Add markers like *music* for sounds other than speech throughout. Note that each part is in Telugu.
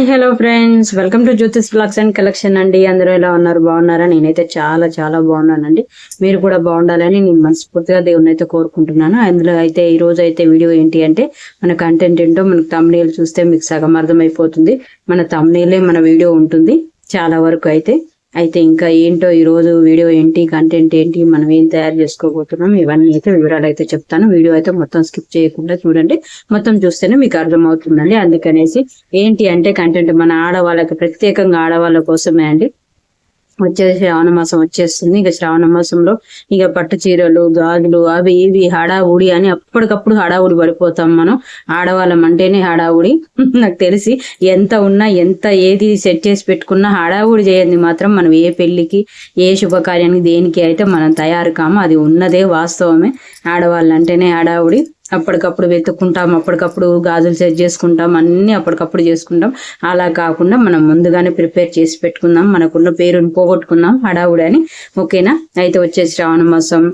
Hi hello friends. Welcome to Jyotish blogs and collection అండి. అందరూ ఎలా ఉన్నారు? బాగున్నారా? నేనైతే చాలా చాలా బాగున్నానండి. మీరు కూడా బాగుండాలని నేను మనస్ఫూర్తిగా దేవుని అయితే కోరుకుంటున్నాను. అందులో అయితే ఈ రోజు అయితే వీడియో ఏంటి అంటే మన కంటెంట్ ఏంటో మనకు తమ్నేల్ చూస్తే మీకు సగం అర్థమైపోతుంది. మన తమ్నేలే మన వీడియో ఉంటుంది. చాలా వరకు అయితే అయితే ఇంకా ఏంటో ఈ రోజు వీడియో ఏంటి కంటెంట్ ఏంటి మనం ఏం తయారు చేసుకోబోతున్నాం ఇవన్నీ అయితే వివరాలు అయితే చెప్తాను. వీడియో అయితే మొత్తం స్కిప్ చేయకుండా చూడండి. మొత్తం చూస్తేనే మీకు అర్థమవుతుందండి. అందుకనేసి ఏంటి అంటే కంటెంట్ మన ఆడవాళ్ళకి ప్రత్యేకంగా ఆడవాళ్ళ కోసమే అండి. వచ్చేసి శ్రావణ మాసం వచ్చేస్తుంది. ఇక శ్రావణ మాసంలో ఇక పట్టు చీరలు గాజులు అవి ఇవి హడావుడి అని అప్పటికప్పుడు హడావుడి పడిపోతాం మనం. ఆడవాళ్ళం అంటేనే హడావుడి. *laughs* నాకు తెలిసి ఎంత ఉన్నా ఎంత ఏది సెట్ చేసి పెట్టుకున్నా హడావుడి చేయండి మాత్రం మనం ఏ పెళ్ళికి ఏ శుభకార్యానికి దేనికి అయితే మనం తయారు కామో అది ఉన్నదే వాస్తవమే. ఆడవాళ్ళు అంటేనే హడావుడి. అప్పటికప్పుడు వెతుక్కుంటాం అప్పటికప్పుడు గాజులు సెట్ చేసుకుంటాం అన్ని అప్పటికప్పుడు చేసుకుంటాం. అలా కాకుండా మనం ముందుగానే ప్రిపేర్ చేసి పెట్టుకుందాం మనకున్న పేరుని పోగొట్టుకుందాం హడావుడి అని. ఓకేనా? అయితే వచ్చే శ్రావణ మాసం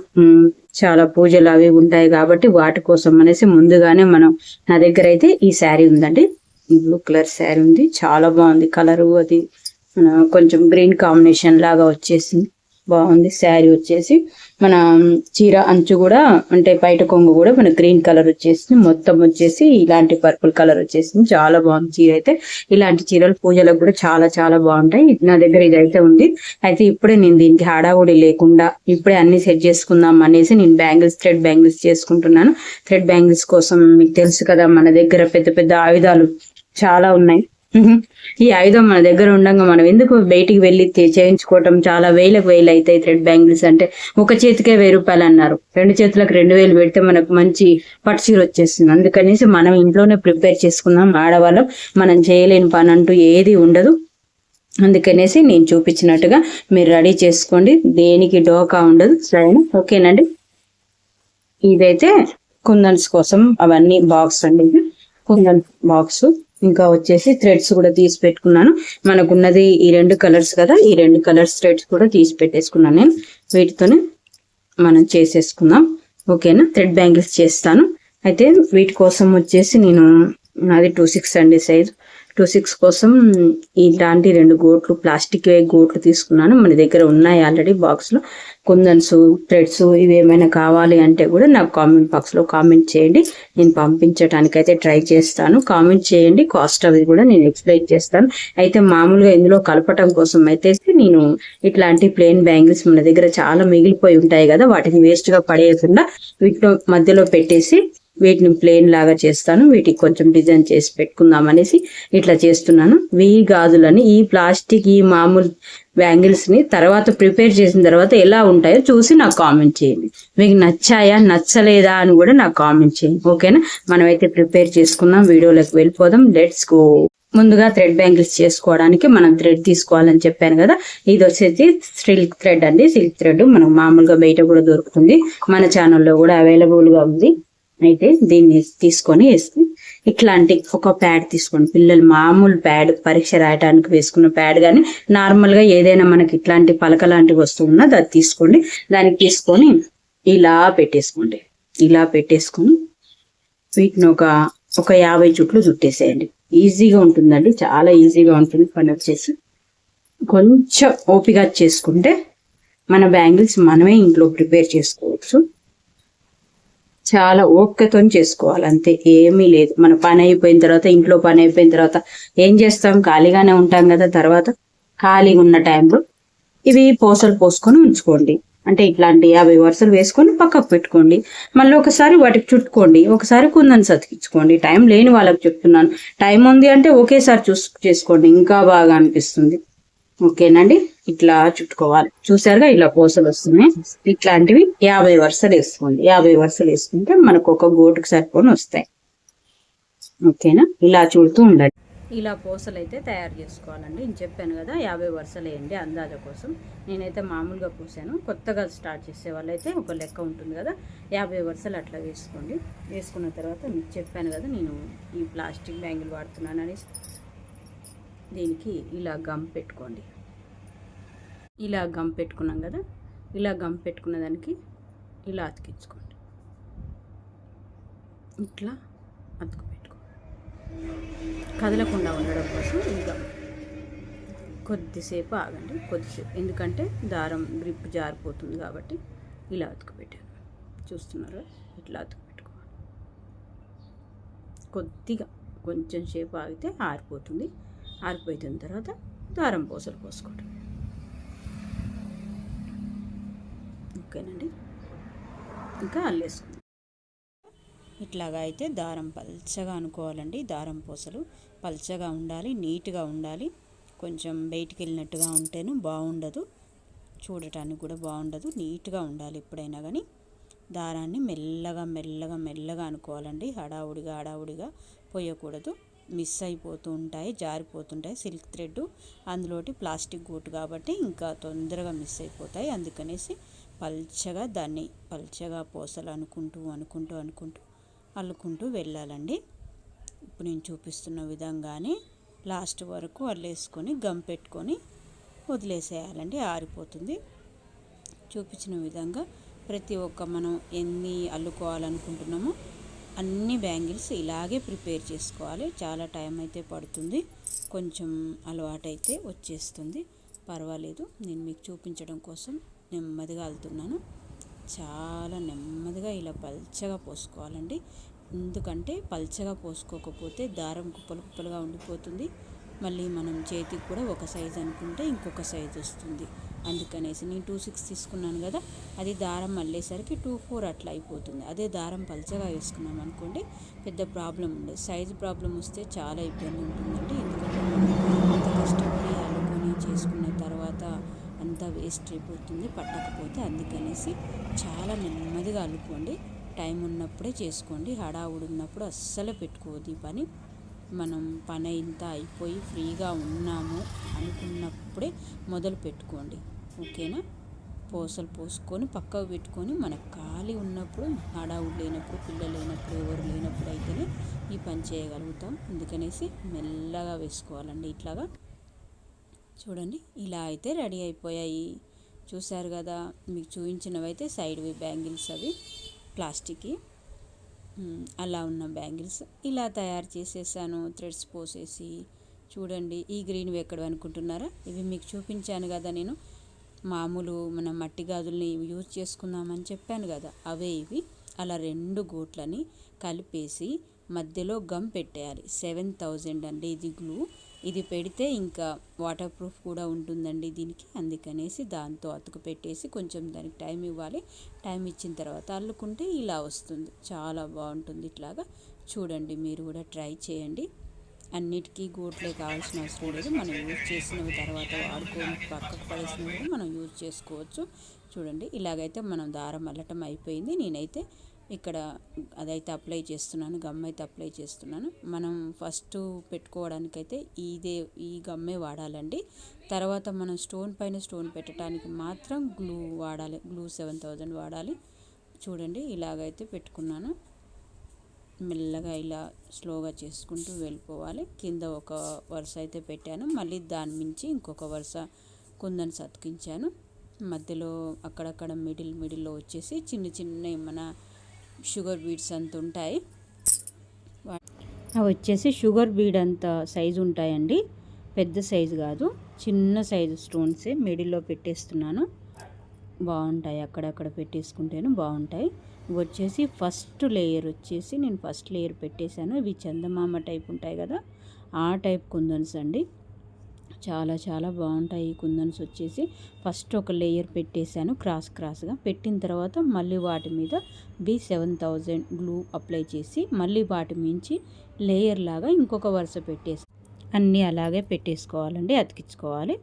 చాలా పూజలు అవి ఉంటాయి కాబట్టి వాటి కోసం అనేసి ముందుగానే మనం నా దగ్గర అయితే ఈ శారీ ఉందండి. బ్లూ కలర్ శారీ ఉంది. చాలా బాగుంది. కలరు అది కొంచెం గ్రీన్ కాంబినేషన్ లాగా వచ్చేసింది. బాగుంది. శారీ వచ్చేసి మన చీర అంచు కూడా అంటే బయట కొంగు కూడా మన గ్రీన్ కలర్ వచ్చేసింది. మొత్తం వచ్చేసి ఇలాంటి పర్పుల్ కలర్ వచ్చేసింది. చాలా బాగుంది చీర అయితే. ఇలాంటి చీరలు పూజలకు కూడా చాలా చాలా బాగుంటాయి. నా దగ్గర ఇదైతే ఉంది. అయితే ఇప్పుడే నేను దీనికి హడావుడి లేకుండా ఇప్పుడే అన్ని సెట్ చేసుకుందాం అనేసి నేను బ్యాంగిల్స్ థ్రెడ్ బ్యాంగిల్స్ చేసుకుంటున్నాను. థ్రెడ్ బ్యాంగిల్స్ కోసం మీకు తెలుసు కదా మన దగ్గర పెద్ద పెద్ద ఆయుధాలు చాలా ఉన్నాయి. ఈ ఆయుధం మన దగ్గర ఉండగా మనం ఎందుకు బయటికి వెళ్ళి చేయించుకోవటం? చాలా వేలకు వేలు అవుతాయి థ్రెడ్ బ్యాంగిల్స్ అంటే. ఒక చేతికే వెయ్యి రూపాయలు అన్నారు. రెండు చేతులకు రెండు వేలు పెడితే మనకు మంచి పట్టుచీర వచ్చేస్తుంది. అందుకనేసి మనం ఇంట్లోనే ప్రిపేర్ చేసుకుందాం. ఆడవాళ్ళం మనం చేయలేని పని అంటూ ఏది ఉండదు. అందుకనేసి నేను చూపించినట్టుగా మీరు రెడీ చేసుకోండి. దేనికి డోకా ఉండదు. సరేనా? ఓకేనండి? ఇదైతే కుందన్స్ కోసం అవన్నీ బాక్స్ అండి ఇది. కుందన్ బాక్స్. ఇంకా వచ్చేసి థ్రెడ్స్ కూడా తీసి పెట్టుకున్నాను. మనకున్నది ఈ రెండు కలర్స్ కదా ఈ రెండు కలర్స్ థ్రెడ్స్ కూడా తీసి పెట్టేసుకున్నాను నేను. వీటితోనే మనం చేసేసుకుందాం. ఓకేనా? థ్రెడ్ బ్యాంగిల్స్ చేస్తాను. అయితే వీటి కోసం వచ్చేసి నేను నాది టూ సిక్స్ అండి సైజ్. టూ సిక్స్ కోసం ఇలాంటి రెండు గోట్లు ప్లాస్టిక్ గోట్లు తీసుకున్నాను. మన దగ్గర ఉన్నాయి ఆల్రెడీ బాక్స్లో కుందన్స్ థ్రెడ్స్ ఇవేమైనా కావాలి అంటే కూడా నాకు కామెంట్ బాక్స్లో కామెంట్ చేయండి. నేను పంపించడానికి అయితే ట్రై చేస్తాను. కామెంట్ చేయండి. కాస్ట్ అవి కూడా నేను ఎక్స్ప్లెయిన్ చేస్తాను. అయితే మామూలుగా ఇందులో కలపటం కోసం అయితే నేను ఇట్లాంటి ప్లెయిన్ బ్యాంగిల్స్ మన దగ్గర చాలా మిగిలిపోయి ఉంటాయి కదా వాటిని వేస్ట్గా పడేయకుండా వీటిలో మధ్యలో పెట్టేసి వీటిని ప్లెయిన్ లాగా చేస్తాను. వీటికి కొంచెం డిజైన్ చేసి పెట్టుకుందాం అనేసి ఇట్లా చేస్తున్నాను. వీ గాజులని ఈ ప్లాస్టిక్ ఈ మామూలు బ్యాంగిల్స్ని తర్వాత ప్రిపేర్ చేసిన తర్వాత ఎలా ఉంటాయో చూసి నాకు కామెంట్ చేయండి. మీకు నచ్చాయా నచ్చలేదా అని కూడా నాకు కామెంట్ చేయండి. ఓకేనా మనమైతే ప్రిపేర్ చేసుకుందాం వీడియోలోకి వెళ్ళిపోదాం. లెట్స్ గో ముందుగా థ్రెడ్ బ్యాంగిల్స్ చేసుకోవడానికి మనం థ్రెడ్ తీసుకోవాలని చెప్పాను కదా. ఇది వచ్చేసి సిల్క్ థ్రెడ్ అండి. సిల్క్ థ్రెడ్ మనకు మామూలుగా బయట కూడా దొరుకుతుంది. మన ఛానల్లో కూడా అవైలబుల్గా ఉంది. అయితే దీన్ని తీసుకొని వేసి ఇట్లాంటి ఒక ప్యాడ్ తీసుకోండి. పిల్లలు మామూలు ప్యాడ్ పరీక్ష రాయడానికి వేసుకున్న ప్యాడ్ కానీ నార్మల్గా ఏదైనా మనకి ఇట్లాంటి పలక లాంటి వస్తువు ఉన్నా అది తీసుకోండి. దానికి తీసుకొని ఇలా పెట్టేసుకోండి. ఇలా పెట్టేసుకొని వీటిని ఒక ఒక యాభై చుట్లు చుట్టేసేయండి. ఈజీగా ఉంటుందండి. చాలా ఈజీగా ఉంటుంది పని వచ్చేసి. కొంచెం ఓపిక చేసుకుంటే మన బ్యాంగిల్స్ మనమే ఇంట్లో ప్రిపేర్ చేసుకోవచ్చు. చాలా ఓపికతో చేసుకోవాలి అంతే ఏమీ లేదు. మన పని అయిపోయిన తర్వాత ఇంట్లో పని అయిపోయిన తర్వాత ఏం చేస్తాం? ఖాళీగానే ఉంటాం కదా తర్వాత. ఖాళీగా ఉన్న టైంలో ఇవి పోసలు పోసుకొని ఉంచుకోండి. అంటే ఇట్లాంటి యాభై వరుసలు వేసుకొని పక్కకు పెట్టుకోండి. మళ్ళీ ఒకసారి వాటికి చుట్టుకోండి. ఒకసారి కుందని సతికించుకోండి. టైం లేని వాళ్ళకి చెప్తున్నాను. టైం ఉంది అంటే ఒకేసారి చూసు చేసుకోండి. ఇంకా బాగా అనిపిస్తుంది. ఓకేనండి? ఇట్లా చుట్టుకోవాలి. చూసారుగా ఇలా పూసలు వస్తున్నాయి. ఇట్లాంటివి యాభై వరుసలు వేసుకోండి. యాభై వరుసలు వేసుకుంటే మనకు ఒక గోటుకు సరిపోని వస్తాయి. ఓకేనా? ఇలా చూడుతూ ఉండండి. ఇలా పూసలు అయితే తయారు చేసుకోవాలండి. నేను చెప్పాను కదా యాభై వరుసలు వేయండి అందాజ కోసం. నేనైతే మామూలుగా పూసాను. కొత్తగా స్టార్ట్ చేసే వాళ్ళైతే ఒక లెక్క ఉంటుంది కదా యాభై వరుసలు అట్లా వేసుకోండి. వేసుకున్న తర్వాత మీకు చెప్పాను కదా నేను ఈ ప్లాస్టిక్ బ్యాంగిల్ వాడుతున్నాను అనేసి దీనికి ఇలా గమ్ పెట్టుకోండి. ఇలా గమ్ పెట్టుకున్నాం కదా ఇలా గమ్ పెట్టుకున్న దానికి ఇలా అతికించుకోండి. ఇట్లా అతుకు పెట్టుకో కదలకుండా ఉండడం కోసం ఇంకా కొద్దిసేపు ఆగండి కొద్దిసేపు. ఎందుకంటే దారం గ్రిప్ జారిపోతుంది కాబట్టి ఇలా అతుకు పెట్టాను చూస్తున్నారు? ఇట్లా అతుకు పెట్టుకోవాలి కొద్దిగా కొంచెం సేపు ఆగితే ఆరిపోతుంది. ఆరిపోయిన తర్వాత దారం పూసలు పోసుకోవడం ఓకేనండి ఇంకా అల్లేసుకుందాం. ఇట్లాగా అయితే దారం పల్చగా అనుకోవాలండి. దారం పూసలు పల్చగా ఉండాలి నీట్గా ఉండాలి. కొంచెం బయటికి వెళ్ళినట్టుగా ఉంటేను బాగుండదు. చూడటానికి కూడా బాగుండదు. నీట్గా ఉండాలి ఎప్పుడైనా కానీ దారాన్ని మెల్లగా మెల్లగా మెల్లగా అనుకోవాలండి. హడావుడిగా హడావుడిగా పోయకూడదు. మిస్ అయిపోతూ ఉంటాయి జారిపోతుంటాయి సిల్క్ థ్రెడ్ అందులోటి ప్లాస్టిక్ గూటు కాబట్టి ఇంకా తొందరగా మిస్ అయిపోతాయి. అందుకనేసి పల్చగా దాన్ని పల్చగా పూసలు అనుకుంటూ అనుకుంటూ అనుకుంటూ అల్లుకుంటూ వెళ్ళాలండి. ఇప్పుడు నేను చూపిస్తున్న విధంగానే లాస్ట్ వరకు అల్లేసుకొని గమ్ పెట్టుకొని వదిలేసేయాలండి. ఆరిపోతుంది. చూపించిన విధంగా ప్రతి ఒక్క మనం ఎన్ని అల్లుకోవాలనుకుంటున్నామో అన్ని బ్యాంగిల్స్ ఇలాగే ప్రిపేర్ చేసుకోవాలి. చాలా టైం అయితే పడుతుంది. కొంచెం అలవాటైతే వచ్చేస్తుంది. పర్వాలేదు. నేను మీకు చూపించడం కోసం నెమ్మదిగా వెళ్తున్నాను చాలా నెమ్మదిగా ఇలా పల్చగా పోసుకోవాలండి. ఎందుకంటే పల్చగా పోసుకోకపోతే దారం కుప్పలు కుప్పలుగా ఉండిపోతుంది. మళ్ళీ మనం చేతికి కూడా ఒక సైజ్ అనుకుంటే ఇంకొక సైజ్ వస్తుంది. అందుకనేసి నేను టూ సిక్స్ తీసుకున్నాను కదా అది దారం మళ్ళేసరికి టూ ఫోర్ అట్లా అయిపోతుంది. అదే దారం పల్చగా వేసుకున్నాం అనుకోండి పెద్ద ప్రాబ్లం ఉండదు. సైజు ప్రాబ్లం వస్తే చాలా ఇబ్బంది ఉంటుందండి. ఎందుకంటే అంత కష్టపడి అల్లుకొని చేసుకున్న తర్వాత అంతా వేస్ట్ అయిపోతుంది పట్టకపోతే అందుకనేసి చాలా నెమ్మదిగా అల్లుకోండి. టైం ఉన్నప్పుడే చేసుకోండి. హడావుడు ఉన్నప్పుడు అస్సలు పెట్టుకోవద్దు ఈ పని. మనం పని ఇంత అయిపోయి ఫ్రీగా ఉన్నాము అనుకున్నప్పుడే మొదలు పెట్టుకోండి. ఓకేనా? పూసలు పోసుకొని పక్కకు పెట్టుకొని మనకు ఖాళీ ఉన్నప్పుడు హడావుడు లేనప్పుడు పిల్లలు లేనప్పుడు ఎవరు లేనప్పుడు అయితేనే ఈ పని చేయగలుగుతాం. అందుకనేసి మెల్లగా వేసుకోవాలండి ఇట్లాగా. చూడండి ఇలా అయితే రెడీ అయిపోయాయి. చూసారు కదా మీకు చూపించినవి అయితే సైడ్ బ్యాంగిల్స్ అవి ప్లాస్టిక్కి. అలా ఉన్న బ్యాంగిల్స్. ఇలా తయారు చేసేసాను థ్రెడ్స్ పోసేసి. చూడండి ఈ గ్రీన్వి ఎక్కడ అనుకుంటున్నారా? ఇవి మీకు చూపించాను కదా నేను. మామూలు మన మట్టి గాజుల్ని యూజ్ చేసుకుందామని చెప్పాను కదా అవే ఇవి. అలా రెండు గోట్లని కలిపేసి మధ్యలో గమ్ పెట్టేయాలి. సెవెన్ థౌజండ్ అండి ఇది గ్లూ. ఇది పెడితే ఇంకా వాటర్ ప్రూఫ్ కూడా ఉంటుందండి దీనికి. అందుకనేసి దాంతో అతుకు పెట్టేసి కొంచెం దానికి టైం ఇవ్వాలి. టైం ఇచ్చిన తర్వాత అల్లుకుంటే ఇలా వస్తుంది. చాలా బాగుంటుంది ఇట్లాగా. చూడండి మీరు కూడా ట్రై చేయండి. అన్నిటికీ గూట్లే కావాల్సిన అవసరం లేదు. మనం యూజ్ చేసినవి తర్వాత వాడుకొని పక్కకు పడేసినవి కూడా మనం యూజ్ చేసుకోవచ్చు. చూడండి ఇలాగైతే మనం దారం అల్లటం అయిపోయింది. నేనైతే ఇక్కడ అదైతే అప్లై చేస్తున్నాను గమ్ అయితే అప్లై చేస్తున్నాను. మనం ఫస్ట్ పెట్టుకోవడానికైతే ఇదే ఈ గమ్మే వాడాలండి. తర్వాత మనం స్టోన్ పైన స్టోన్ పెట్టడానికి మాత్రం గ్లూ వాడాలి గ్లూ సెవెన్ థౌజండ్ వాడాలి. చూడండి ఇలాగైతే పెట్టుకున్నాను. మెల్లగా ఇలా స్లోగా చేసుకుంటూ వెళ్ళిపోవాలి. కింద ఒక వరుస అయితే పెట్టాను. మళ్ళీ దాని మించి ఇంకొక వరుస కుందని సతికించాను. మధ్యలో అక్కడక్కడ మిడిల్ మిడిల్లో వచ్చేసి చిన్న చిన్న ఏమైనా షుగర్ బీడ్స్ అంత ఉంటాయి. అవి వచ్చేసి షుగర్ బీడ్ అంత సైజు ఉంటాయండి. పెద్ద సైజు కాదు. చిన్న సైజు స్టోన్సే మిడిల్లో పెట్టేస్తున్నాను. బాగుంటాయి. అక్కడక్కడ పెట్టేసుకుంటేనే బాగుంటాయి. వచ్చేసి ఫస్ట్ లేయర్ వచ్చేసి నేను ఫస్ట్ లేయర్ పెట్టేశాను. ఇవి చందమామ టైప్ ఉంటాయి కదా ఆ టైప్ కుందన్స్ అండి. చాలా చాలా బాగుంటాయి ఈ కుందన్స్ వచ్చేసి. ఫస్ట్ ఒక లేయర్ పెట్టేశాను క్రాస్ క్రాస్గా. పెట్టిన తర్వాత మళ్ళీ వాటి మీద B seven thousand glue apply చేసి మళ్ళీ వాటి మించి లేయర్ లాగా ఇంకొక వరుస పెట్టేసి అన్నీ అలాగే పెట్టేసుకోవాలండి అతికించుకోవాలి.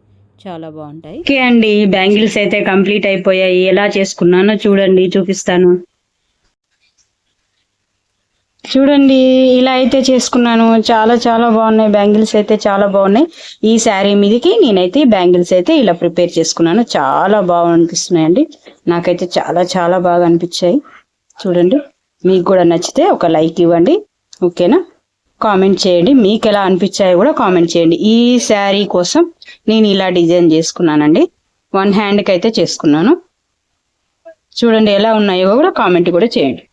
చాలా బాగుంటాయి. ఓకే అండి బ్యాంగిల్స్ అయితే కంప్లీట్ అయిపోయాయి. ఎలా చేసుకున్నానో చూడండి చూపిస్తాను. చూడండి ఇలా అయితే చేసుకున్నాను. చాలా చాలా బాగున్నాయి. బ్యాంగిల్స్ అయితే చాలా బాగున్నాయి. ఈ శారీ మీదకి నేనైతే బ్యాంగిల్స్ అయితే ఇలా ప్రిపేర్ చేసుకున్నాను. చాలా బాగా అనిపిస్తున్నాయండి. నాకైతే చాలా చాలా బాగా అనిపించాయి. చూడండి మీకు కూడా నచ్చితే ఒక లైక్ ఇవ్వండి. ఓకేనా? కామెంట్ చేయండి. మీకు ఎలా అనిపించాయో కూడా కామెంట్ చేయండి. ఈ శారీ కోసం నేను ఇలా డిజైన్ చేసుకున్నానండి. వన్ హ్యాండ్కి అయితే చేసుకున్నాను. చూడండి ఎలా ఉన్నాయో కూడా కామెంట్ కూడా చేయండి.